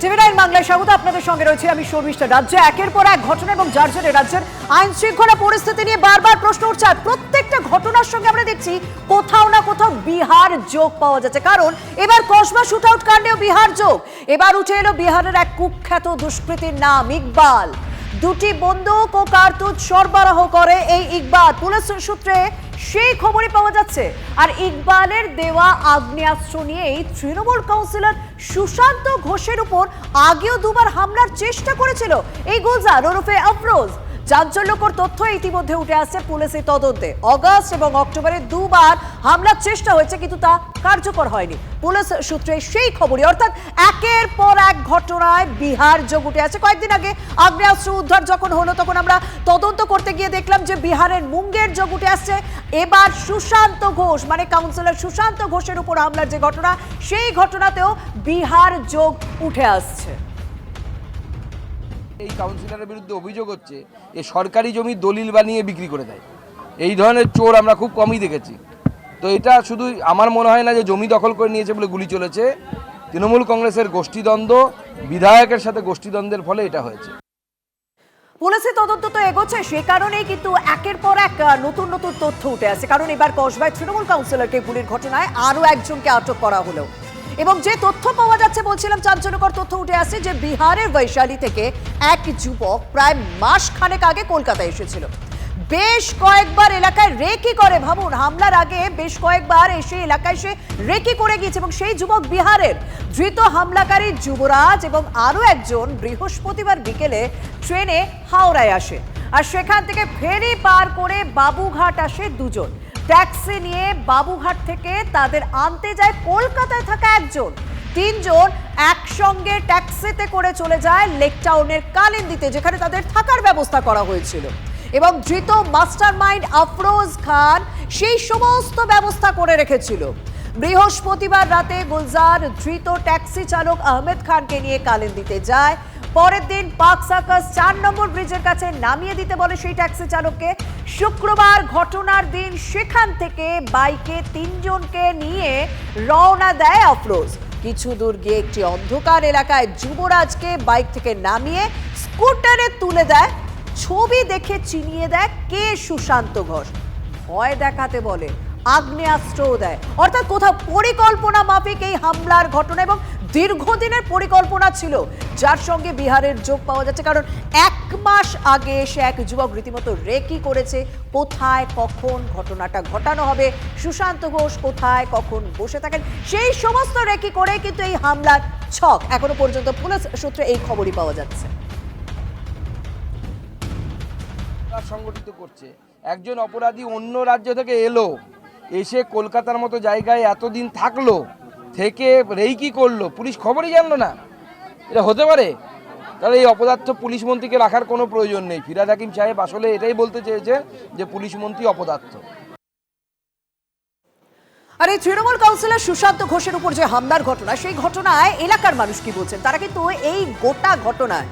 TV nine বাংলায় স্বাগত আপনাদের সঙ্গে রয়েছে আমি শর্মিষ্ঠা। রাজ্যে একের পর এক ঘটনা এবং যার জন্য রাজ্যের আইন শৃঙ্খলা পরিস্থিতি নিয়ে বারবার প্রশ্ন উঠছে। প্রত্যেকটা ঘটনার সঙ্গে আমরা দেখছি কোথাও না কোথাও বিহার যোগ পাওয়া যাচ্ছে। কারণ এবার কসবা শুট আউট কাণ্ডেও বিহার যোগ। এবার উঠে এলো বিহারের এক কুখ্যাত দুষ্কৃতীর নাম ইকবাল। দুটি বন্দুক ও কার্তুজ সরবরাহ করে এই ইকবাল। পুলিশ সূত্রে সেই খবরই পাওয়া যাচ্ছে। আর ইকবালের দেওয়া আগ্নেয়াস্ত্র নিয়েই তৃণমূল কাউন্সিলর সুশান্ত ঘোষের উপর আগেও দুবার হামলার চেষ্টা করেছিল এই গুলজার ওরফে আফরোজ। চাঞ্চল্যকর তথ্য ইতিমধ্যে উঠে আসছে পুলিশের তদন্তে। অগস্ট এবং অক্টোবরে দুবার হামলার চেষ্টা হয়েছে, কিন্তু তা কার্যকর হয়নি। পুলিশ সূত্রে সেই খবরই, অর্থাৎ একের পর এক ঘটনায় বিহার যোগ উঠে আছে কয়েকদিন আগে আগ্নেয়াস্ত্র উদ্ধার যখন হলো, তখন আমরা তদন্ত করতে গিয়ে দেখলাম যে বিহারের মুঙ্গের যোগ উঠে আসছে। এবার সুশান্ত ঘোষ মানে কাউন্সিলর সুশান্ত ঘোষের উপর হামলার যে ঘটনা, সেই ঘটনাতেও বিহার যোগ উঠে আসছে। এই কাউন্সিলরের বিরুদ্ধে অভিযোগ হচ্ছে এ সরকারি জমি দলিল বানিয়ে বিক্রি করে দেয়। এই ধরনের চোর আমরা খুব কমই দেখেছি। তো এটা শুধু আমার মনে হয় না যে জমি দখল করে নিয়েছে বলে গুলি চলেছে। তৃণমূল কংগ্রেসের গোষ্ঠীদ্বন্দ্ব, বিধায়কের সাথে গোষ্ঠীদ্বন্দ্বের ফলে এটা হয়েছে। পুলিশের তদন্ত তো এগোচ্ছে, সে কারণেই কিন্তু একের পর এক নতুন নতুন তথ্য উঠে আসছে কারণ এবার কসবায় তৃণমূল কাউন্সিলরকে গুলির ঘটনায় আরও একজনকে আটক করা হলো। এবং যে তথ্য পাওয়া যাচ্ছে, বলছিলাম চাঞ্চল্যকর তথ্য উঠে আসছে যে বিহারের বৈশালী থেকে এক যুবক প্রায় মাস খানেক আগে কলকাতায় এসেছিল। বেশ কয়েকবার এলাকায় রেকি করে, ভাবুন, হামলার আগে বেশ কয়েকবার এসে এলাকায় সে রেকি করে গিয়েছে এবং সেই যুবক বিহারের ধৃত হামলাকারী যুবরাজ এবং আরও একজন বৃহস্পতিবার বিকেলে ট্রেনে হাওড়ায় আসে। আর সেখান থেকে ফেরি পার করে বাবুঘাট আসে দুজন। ট্যাক্সি নিয়ে বাবুঘাট থেকে তাদের আনতে যায় কলকাতায় থাকা একজন। তিনজন একসঙ্গে ট্যাক্সিতে করে চলে যায় লেক টাউনের কালিন্দিতে, যেখানে তাদের থাকার ব্যবস্থা করা হয়েছিল। এবং ধৃত মাস্টার মাইন্ড আফরোজ খান সেই সমস্ত ব্যবস্থা করে রেখেছিল। বৃহস্পতিবার রাতে গুলজার ধৃত ট্যাক্সি চালক আহমেদ খানকে নিয়ে কালিন্দিতে যায়। পরের দিন পাক সার্কাস চার নম্বর ব্রিজের কাছে নামিয়ে দিতে বলে সেই ট্যাক্সি চালককে। শুক্রবার ঘটনার দিন সেখান থেকে বাইকে তিনজনকে নিয়ে রওনা দেয় আফরোজ কিছু দূর গিয়ে একটি অন্ধকার এলাকায় যুবরাজকে বাইক থেকে নামিয়ে স্কুটারে তুলে দেয়। ছবি দেখে চিনিয়ে দেয় কে সুশান্ত ঘোষ। ভয় দেখাতে বলে, আগ্নেয়াস্ত্রও দেয়। অর্থাৎ কোথাও পরিকল্পনা মাফিক এই হামলার ঘটনা এবং দীর্ঘদিনের পরিকল্পনা ছিল, যার সঙ্গে বিহারের যোগ পাওয়া যাচ্ছে, কারণ এক মাস আগে সে এক যুবক রীতিমতো রেকি করেছে, কোথায়, কখন ঘটনাটা ঘটানো হবে, সুশান্ত ঘোষ কোথায়, কখন বসে থাকেন, সেই সমস্ত রেকি করে কিন্তু এই হামলার ছক এখনও পর্যন্ত পুলিশ সূত্রে এই খবরই পাওয়া যাচ্ছে। সংগঠিত করছে। একজন অপরাধী অন্য রাজ্য থেকে এলো, এসে কলকাতার মতো জায়গায় এতদিন থাকল থেকে রেইকি করল। পুলিশ খবরই জানলো না। এটা হতে পারে। তাহলে এই অপদার্থ পুলিশ মন্ত্রীকে রাখার কোনো প্রয়োজন নেই। ফিরাদ হাকিম সাহেব আসলে এটাই বলতে চেয়েছে যে পুলিশ মন্ত্রী অপদার্থ। আর এই তৃণমূল কাউন্সিলর সুশান্ত ঘোষের উপর যে হামলার ঘটনা, সেই ঘটনায় এলাকার মানুষ কি বলছেন? তারা কিন্তু এই গোটা ঘটনায়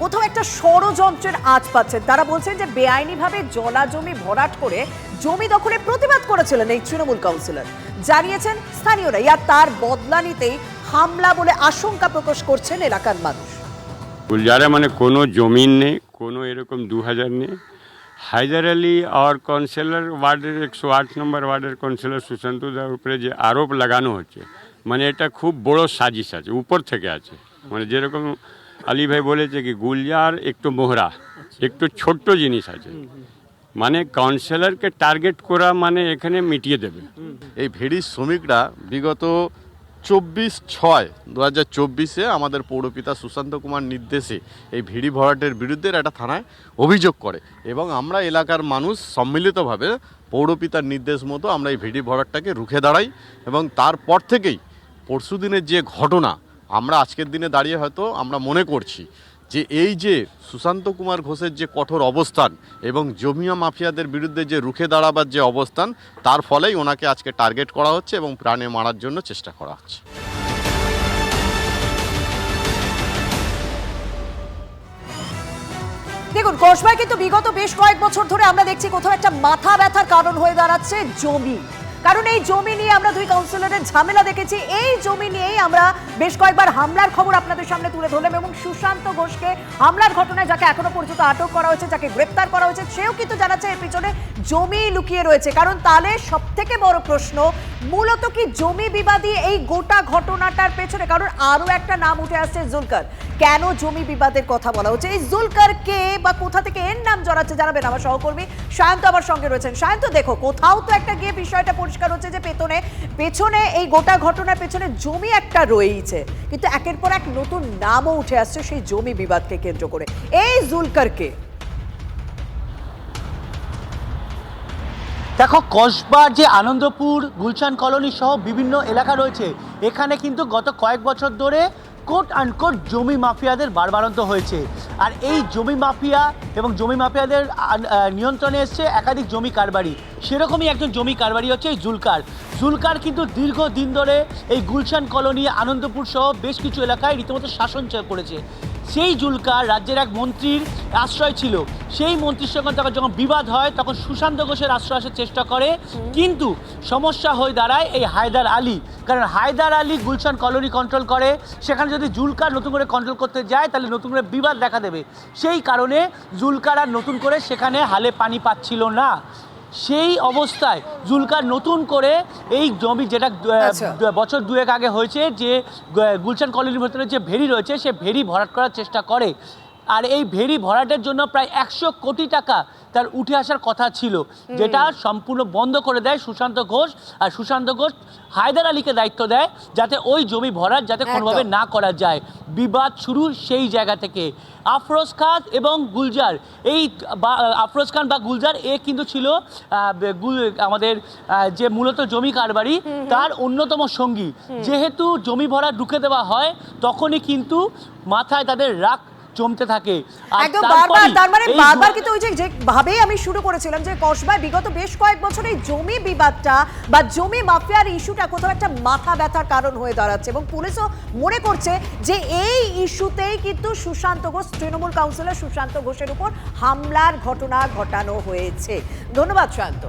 কোথাও একটা ষড়যন্ত্রের আঁচ পাচ্ছেন তারা বলছেন যে বেআইনিভাবে জলা জমি ভরাট করে জমি দখলে প্রতিবাদ করেছিলেন এই তৃণমূল কাউন্সিলর। জানিয়েছেন স্থানীয়রা আর তার বদলা নিতেই হামলা বলে আশঙ্কা প্রকাশ করছেন এলাকার মানুষ। গুলজারে মানে কোনো জমিন নেই, কোনো এরকম দু হাজার নেই। হায়দার আলী আর কাউন্সিলর ওয়ার্ডের একশো আট নম্বর ওয়ার্ডের কাউন্সিলর সুশান্ত দার উপরে যে আরোপ লাগানো হচ্ছে মানে এটা খুব বড় সাজিশ আছে, উপর থেকে আছে। মানে যেরকম আলী ভাই বলেছে কি গুলজার একটু মোহরা, একটু ছোট্ট জিনিস আছে। মানে কাউন্সিলরকে টার্গেট করা মানে এখানে মিটিয়ে দেবে। এই ভেড়ির শ্রমিকরা বিগত চব্বিশ ছয় দু হাজার চব্বিশে আমাদের পৌরপিতা সুশান্ত কুমার নির্দেশে এই ভিড়ি ভরাটের বিরুদ্ধে একটা থানায় অভিযোগ করে এবং আমরা এলাকার মানুষ সম্মিলিতভাবে পৌরপিতার নির্দেশ মতো আমরা এই ভিড়ি ভরাটটাকে রুখে দাঁড়াই এবং তারপর থেকেই পরশুদিনের যে ঘটনা আমরা আজকের দিনে দাঁড়িয়ে হয়তো আমরা মনে করছি যে এই যে সুশান্ত কুমার ঘোষের যে কঠোর অবস্থান এবং জমিয়া মাফিয়াদের বিরুদ্ধে যে রুখে দাঁড়াবার যে অবস্থান, তার ফলেই ওনাকে আজকে টার্গেট করা হচ্ছে এবং প্রাণে মারার জন্য চেষ্টা করা হচ্ছে। দেখুন, কসবায় কিন্তু বিগত বেশ কয়েক বছর ধরে আমরা দেখছি কোথাও একটা মাথা ব্যথার কারণ হয়ে দাঁড়াচ্ছে জমি। কারণ এই জমি নিয়ে আমরা দুই কাউন্সিলরের ঝামেলা দেখেছি। এই জমি নিয়েই আমরা বেশ কয়েকবার হামলার খবর আপনাদের সামনে তুলে ধরলাম এবং সুশান্ত ঘোষকে হামলার ঘটনায় যাকে এখনও পর্যন্ত আটক করা হয়েছে, যাকে গ্রেপ্তার করা হয়েছে, সেও কিন্তু জানাচ্ছে এর পিছনে জমি লুকিয়ে রয়েছে। কারণ তাহলে সব থেকে বড় প্রশ্ন, মূলত কি জমি বিবাদী এই গোটা ঘটনাটার পেছনে? কারণ আরও একটা নাম উঠে আসছে জুলকার। কেন জমি বিবাদের কথা বলা হচ্ছে? এই জুলকার কে বা কোথা থেকে এর নাম জড়াচ্ছে জানাবেন আমার সহকর্মী সায়ন্ত আমার সঙ্গে রয়েছেন। সায়ন্ত, দেখো, কোথাও তো একটা গিয়ে বিষয়টা পরিষ্কার হচ্ছে যে পেছনে পেছনে এই গোটা ঘটনার পেছনে জমি একটা রয়েছে কিন্তু একের পর এক নতুন নামও উঠে আসছে সেই জমি বিবাদকে কেন্দ্র করে। এই জুলকার কে? দেখো, কসবার যে আনন্দপুর, গুলশান কলোনি সহ বিভিন্ন এলাকা রয়েছে, এখানে কিন্তু গত কয়েক বছর ধরে কোট আনকোট জমি মাফিয়াদের বারবারন্ত হয়েছে। আর এই জমি মাফিয়া এবং জমি মাফিয়াদের নিয়ন্ত্রণে এসছে একাধিক জমি কারবারি। সেরকমই একজন জমি কারবারি হচ্ছে এই জুলকার। জুলকার কিন্তু দীর্ঘ দিন ধরে এই গুলশান কলোনি, আনন্দপুর সহ বেশ কিছু এলাকায় রীতিমতো শাসন করেছে। সেই জুলকার রাজ্যের এক মন্ত্রীর আশ্রয় ছিল। সেই মন্ত্রীর সঙ্গে তখন যখন বিবাদ হয়, তখন সুশান্ত ঘোষের আশ্রয় আসার চেষ্টা করে। কিন্তু সমস্যা হয়ে দাঁড়ায় এই হায়দার আলী। কারণ হায়দার আলী গুলশান কলোনি কন্ট্রোল করে। সেখানে যদি জুলকার নতুন করে কন্ট্রোল করতে যায়, তাহলে নতুন করে বিবাদ দেখা দেবে। সেই কারণে জুলকার আর নতুন করে সেখানে হালে পানি পাচ্ছিল না। সেই অবস্থায় জুলকার নতুন করে এই জমি যেটা আচ্ছা। বছর দুয়েক আগে হয়েছে যে গুলশান কলোনির ভেতরে যে ভেরি রয়েছে সে ভেরি ভরাট করার চেষ্টা করে আর এই ভেরি ভরাটের জন্য প্রায় একশো কোটি টাকা তার উঠে আসার কথা ছিল যেটা সম্পূর্ণ বন্ধ করে দেয় সুশান্ত ঘোষ আর সুশান্ত ঘোষ হায়দার আলীকে দায়িত্ব দেয় যাতে ওই জমি ভরাট যাতে কোনোভাবে না করা যায়। বিবাদ শুরু সেই জায়গা থেকে। আফরোজ খান এবং গুলজার এই বা- আফরোজ খান বা গুলজার এ কিন্তু ছিল আমাদের যে মূলত জমি কারবারি তার অন্যতম সঙ্গী। যেহেতু জমি ভরা ঢুকে দেওয়া হয় তখনই কিন্তু মাথায় তাদের রাগ জমতে থাকে। একদম বারবার তার মানে বারবার কিন্তু ওই যে ভাবেই আমি শুরু করেছিলাম যে কসবায় বিগত বেশ কয়েক বছর এই জমি বিবাদটা বা জমি মাফিয়ার ইস্যুটা কোথাও একটা মাথা ব্যথার কারণ হয়ে দাঁড়াচ্ছে এবং পুলিশও মনে করছে যে এই ইস্যুতেই কিন্তু সুশান্ত ঘোষ তৃণমূল কাউন্সিলর সুশান্ত ঘোষের উপর হামলার ঘটনা ঘটানো হয়েছে। ধন্যবাদ শান্ত